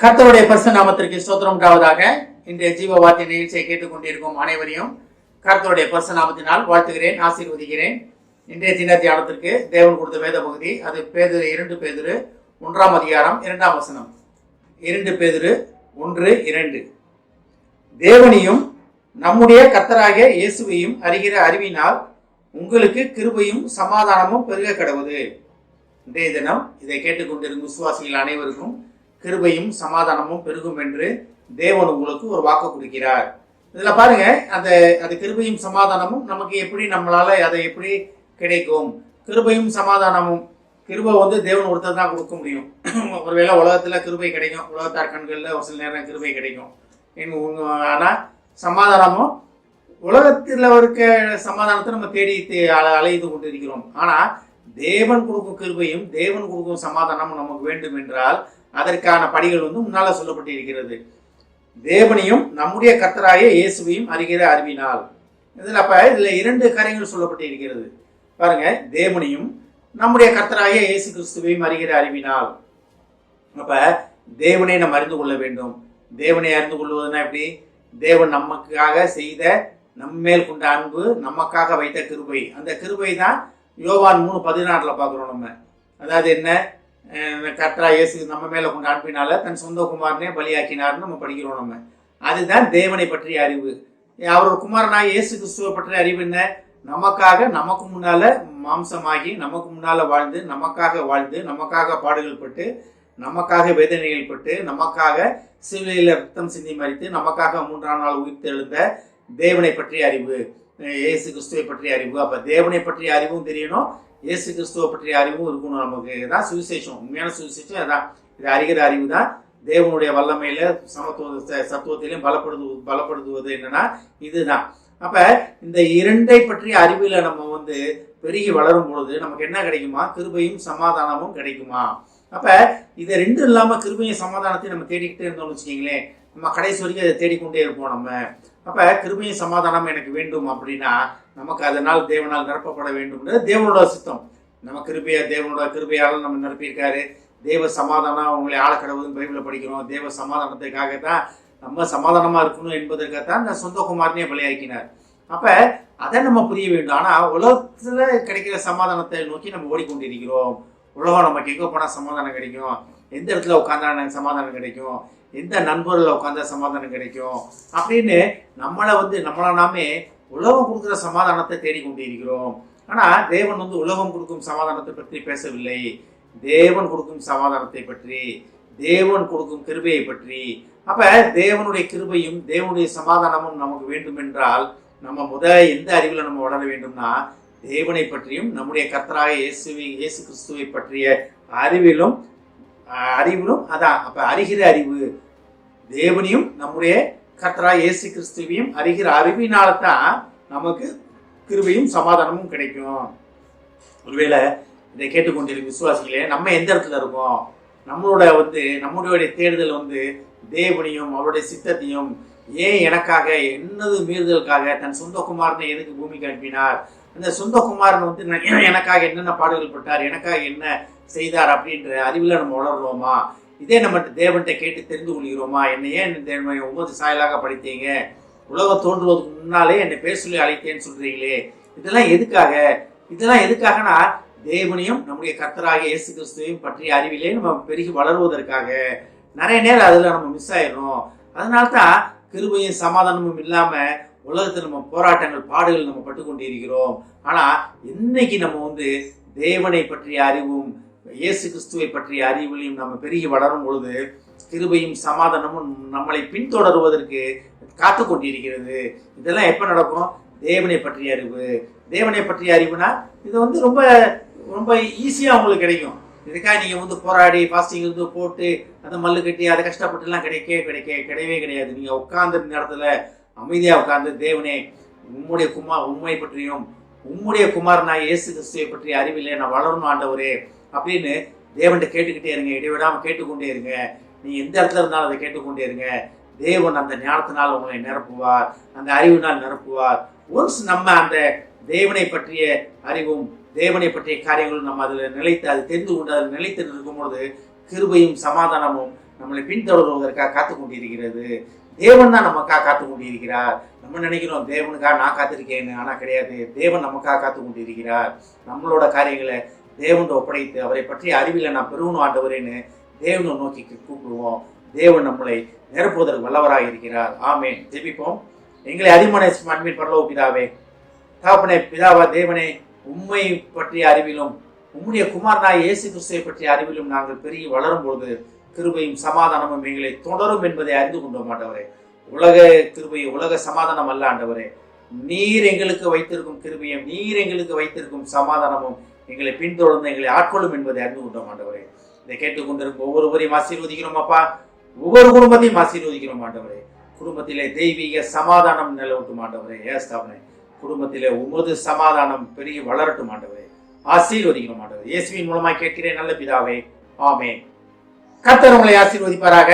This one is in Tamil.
கர்த்தருடைய பரிசு நாமத்திற்கு ஸ்தோத்திரம். உண்டாவதாக இன்றைய ஜீவ வார்த்தை நிகழ்ச்சியை கேட்டுக்கொண்டிருக்கும் அனைவரையும் கர்த்தருடைய பரிசு நாமத்தினால் வாழ்த்துகிறேன் ஆசீர்வதிக்கிறேன். இன்றைய தின தியானத்திற்கு தேவன் கொடுத்த வேத பகுதி அது பேதுரு இரண்டு பேதுரு ஒன்றாம் அதிகாரம் இரண்டாம் வசனம். இரண்டு பேதுரு ஒன்று இரண்டு. தேவனையும் நம்முடைய கர்த்தராக இயேசுவையும் அறிகிற அறிவினால் உங்களுக்கு கிருபையும் சமாதானமும் பெருக கடவுது இன்றைய தினம் இதை கேட்டுக்கொண்டிருக்கும் விசுவாசிகள் அனைவருக்கும் கிருபையும் சமாதானமும் பெருகும் என்று தேவன் உங்களுக்கு ஒரு வாக்கு கொடுக்கிறார். இதுல பாருங்க அந்த அந்த கிருபையும் சமாதானமும் நமக்கு எப்படி நம்மளால அதை எப்படி கிடைக்கும்? கிருபையும் சமாதானமும் கிருபை வந்து தேவன் ஒருத்தர் தான் கொடுக்க முடியும். ஒருவேளை உலகத்துல கிருபை கிடைக்கும். உலகத்தார் கண்களில் ஒரு சில நேரம் கிருபை கிடைக்கும். எங்க ஆனா சமாதானமும் உலகத்தில் இருக்க சமாதானத்தை நம்ம தேடி தே- அலைந்து கொண்டு இருக்கிறோம் ஆனா தேவன் கொடுக்கும் கிருபையும் தேவன் கொடுக்கும் சமாதானமும் நமக்கு வேண்டும் என்றால் அதற்கான படிகள் வந்து முன்னால் சொல்லப்பட்டு இருக்கிறது தேவனையும் நம்முடைய கர்த்தராய இயேசுவையும் அறிகிற அறிவினால். இதில் அப்ப இதில் இரண்டு காரியங்கள் சொல்லப்பட்டு இருக்கிறது பாருங்க தேவனையும் நம்முடைய கர்த்தராய இயேசு கிறிஸ்துவையும் அறிகிற அறிவினால். அப்ப தேவனை நம்ம அறிந்து கொள்ள வேண்டும். தேவனை அறிந்து கொள்வதுன்னா எப்படி? தேவன் நமக்காக செய்த நம்மேல் கொண்ட அன்பு நமக்காக வைத்த கிருபை. அந்த கிருபை தான் யோவான் மூணு பதினாறில் பார்க்குறோம் நம்ம. அதாவது என்ன? அஹ் கர்த்தரா இயேசு நம்ம மேலே கொண்ட அனுப்பினால தன் சொந்த குமாரனே பலியாக்கினார்னு நம்ம படிக்கிறோம் நம்ம. அதுதான் தேவனை பற்றிய அறிவு. அவரோட குமாரனாக இயேசு கிறிஸ்துவை பற்றிய அறிவு என்ன? நமக்காக நமக்கு முன்னால் மாம்சமாகி நமக்கு முன்னால் வாழ்ந்து நமக்காக வாழ்ந்து நமக்காக பாடுகள் பட்டு நமக்காக வேதனைகள் பட்டு நமக்காக சிவிலையில் ரத்தம் சிந்தி மறித்து நமக்காக மூன்றாம் நாள் உயிர்த்தெழுந்த தேவனை பற்றிய அறிவு. இயேசு கிறிஸ்துவை பற்றிய அறிவு. அப்போ தேவனை பற்றிய அறிவும் தெரியணும் இயேசு கிறிஸ்துவை பற்றிய அறிவும் இருக்கணும் நமக்கு தான் சுவிசேஷம் உண்மையான சுவிசேஷம் அதான் இது அறிகிற அறிவு தான். தேவனுடைய வல்லமையில சமத்துவ ச- சத்துவத்திலையும் பலப்படுது பலப்படுத்துவது என்னன்னா இதுதான். அப்ப இந்த இரண்டை பற்றிய அறிவில நம்ம வந்து பெருகி வளரும் பொழுது நமக்கு என்ன கிடைக்குமா? கிருபையும் சமாதானமும் கிடைக்குமா? அப்ப இதை ரெண்டும் இல்லாம கிருபையும் சமாதானத்தையும் நம்ம தேடிக்கிட்டே இருந்தோம்னு வச்சுக்கீங்களேன். நம்ம கடைசி வரைக்கும் அதை தேடிக்கொண்டே இருப்போம் நம்ம. அப்ப கிருபையும் சமாதானம் எனக்கு வேண்டும் அப்படின்னா நமக்கு அதனால் தேவனால் நிரப்பப்பட வேண்டும்ன்றது தேவனோட சித்தம். நம்ம கிருபையா தேவனோட கிருபையால் நம்ம நிரப்பியிருக்காரு. தேவ சமாதானம் அவங்களை ஆளக்கடவுதுன்னு பைபிள படிக்கிறோம். தேவ சமாதானத்துக்காக தான் நம்ம சமாதானமாக இருக்கணும் என்பதற்காகத்தான் இந்த சொந்தகுமாரனே பலியாக்கினார். அப்போ அதை நம்ம புரிய வேண்டும். ஆனால் உலகத்தில் கிடைக்கிற சமாதானத்தை நோக்கி நம்ம ஓடிக்கொண்டிருக்கிறோம். உலகம் நமக்கு எங்கே போனால் சமாதானம் கிடைக்கும்? எந்த இடத்துல உட்காந்தா எனக்கு சமாதானம் கிடைக்கும்? எந்த நண்பர்களில் உட்காந்தா சமாதானம் கிடைக்கும்? அப்படின்னு நம்மளை வந்து நம்மள நாமே உலகம் கொடுக்குற சமாதானத்தை தேடிக்கொண்டிருக்கிறோம் ஆனால் தேவன் வந்து உலகம் கொடுக்கும் சமாதானத்தை பற்றி பேசவில்லை. தேவன் கொடுக்கும் சமாதானத்தை பற்றி தேவன் கொடுக்கும் கிருபையை பற்றி. அப்போ தேவனுடைய கிருபையும் தேவனுடைய சமாதானமும் நமக்கு வேண்டும் என்றால் நம்ம முத எந்த அறிவில் நம்ம வளர வேண்டும்னா தேவனை பற்றியும் நம்முடைய கர்த்தராக இயேசுவை இயேசு கிறிஸ்துவை பற்றிய அறிவிலும் அறிவிலும் அதான் அப்போ அறிகிற அறிவு. தேவனையும் நம்முடைய கத்ரா இயேசு கிறிஸ்துவையும் அறிகிற அறிவினால தான் நமக்கு கிருபையும் சமாதானமும் கிடைக்கும். ஒருவேளை இதை கேட்டுக்கொண்டிருக்கும் விசுவாசிகளே நம்ம எந்த இடத்துல இருக்கோம்? நம்மளோட வந்து நம்மளுடைய தேடுதல் வந்து தேவனையும் அவருடைய சித்தத்தையும் ஏன் எனக்காக என்னது மீறுதலுக்காக தன் சொந்த குமாரனை எதுக்கு பூமிக்கு அனுப்பினார்? அந்த சொந்த குமாரன் வந்து எனக்காக என்னென்ன பாடுகள் பட்டார்? எனக்காக என்ன செய்தார்? அப்படின்ற அறிவில் நம்ம வளர்றோமா? இதே நம்ம தேவன்கிட்ட கேட்டு தெரிந்து கொள்கிறோமா? என்னை ஏன் தேவனை ஒன்பது சாயலாக படித்தீங்க? உலகம் தோன்றுவதற்கு முன்னாலே என்னை பேர் சொல்லி அழைத்தேன்னு சொல்கிறீங்களே இதெல்லாம் எதுக்காக? இதெல்லாம் எதுக்காகனா தேவனையும் நம்முடைய கர்த்தராக இயேசு கிறிஸ்துவையும் பற்றிய அறிவிலே நம்ம பெருகி வளருவதற்காக. நிறைய நேரம் அதில் நம்ம மிஸ் ஆயிடுறோம். அதனால தான் கிருபையும் சமாதானமும் இல்லாமல் உலகத்தில் நம்ம போராட்டங்கள் பாடுகள் நம்ம பட்டு கொண்டிருக்கிறோம் ஆனால் இன்னைக்கு நம்ம வந்து தேவனை பற்றிய அறிவும் இயேசு கிறிஸ்துவை பற்றிய அறிவிலையும் நம்ம பெருகி வளரும் பொழுது கிருபையும் சமாதானமும் நம்மளை பின்தொடருவதற்கு காத்து கொண்டிருக்கிறது. இதெல்லாம் எப்போ நடக்கும்? தேவனை பற்றிய அறிவு. தேவனை பற்றிய அறிவுனா இது வந்து ரொம்ப ரொம்ப ஈஸியாக உங்களுக்கு கிடைக்கும். இதுக்காக நீங்கள் வந்து போராடி ஃபாஸ்டிங் இருந்து போட்டு அதை மல்லு கட்டி அதை கஷ்டப்பட்டுலாம் கிடைக்கவே கிடைக்க கிடையவே கிடையாது. நீங்கள் உட்கார்ந்து நேரத்தில் அமைதியாக உட்கார்ந்து தேவனே உம்முடைய குமார் உண்மை பற்றியும் உம்முடைய குமாரனாய் இயேசு கிறிஸ்துவை பற்றிய அறிவில்லை நான் வளரணும் ஆண்டவரே. அப்படின்னு தேவன்கிட்ட கேட்டுக்கிட்டே இருங்க. இடைவிடாமல் கேட்டுக்கொண்டே இருங்க. நீ எந்த இடத்துல இருந்தாலும் அதை கேட்டுக்கொண்டே இருங்க. தேவன் அந்த ஞானத்தினால் உங்களை நிரப்புவார். அந்த அறிவினால் நிரப்புவார். ஒன்ஸ் நம்ம அந்த தேவனை பற்றிய அறிவும் தேவனை பற்றிய காரியங்களும் நம்ம அதில் நிலைத்து அது தெரிந்து கொண்டு அதில் நிலைத்து இருக்கும் பொழுது கிருபையும் சமாதானமும் நம்மளை பின்தொடர்வதற்காக காத்து கொண்டிருக்கிறது. தேவன் தான் நமக்காக காத்து கொண்டிருக்கிறார். நம்ம நினைக்கிறோம் தேவனுக்காக நான் காத்திருக்கேன்னு. ஆனால் கிடையாது. தேவன் நமக்காக காத்து கொண்டிருக்கிறார். நம்மளோட காரியங்களை தேவனை ஒப்படைத்து அவரை பற்றிய அறிவில் நான் பெருவனும் ஆண்டவரேன்னு தேவனை நோக்கி கூப்பிடுவோம். தேவன் நம்மளை நிரப்புவதற்கு வல்லவராக இருக்கிறார். ஆமேன். ஜெபிப்போம். எங்களை அதிமனை அன்பின் பரலோ பிதாவே தாப்பனே பிதாவா தேவனே உண்மை பற்றிய அறிவிலும் உம்முடைய குமாரனாய் இயேசு கிறிஸ்துவை பற்றிய அறிவிலும் நாங்கள் பெருகி வளரும் பொழுது கிருபையும் சமாதானமும் எங்களை தொடரும் என்பதை அறிந்து கொண்டோம் ஆண்டவரே. உலக கிருபை உலக சமாதானம் அல்ல ஆண்டவரே. நீர் எங்களுக்கு வைத்திருக்கும் கிருபையும் நீர் எங்களுக்கு வைத்திருக்கும் சமாதானமும் எங்களை பின்தொடர்ந்து எங்களை ஆட்கொள்ளும் என்பதை அறிந்து கொண்டோம் ஆண்டவரே. இதை கேட்டுக்கொண்டிருக்கும் ஒவ்வொருவரையும் ஆசீர்வதிக்கிறோம் அப்பா. ஒவ்வொரு குடும்பத்தையும் ஆசீர்வதிக்கிறோம் ஆண்டவரே. குடும்பத்திலே தெய்வீக சமாதானம் நிலவட்டும் ஆண்டவரே. ஏஸ்தாவனே குடும்பத்திலே உமது சமாதானம் பெருகி வளரட்டும் ஆண்டவரே. ஆசீர்வதிக்கிறோம் ஆண்டவரே. இயேசுவின் மூலமாக கேட்கிறேன் நல்ல பிதாவே. ஆமே கர்த்தர் உங்களை ஆசீர்வதிப்பாராக.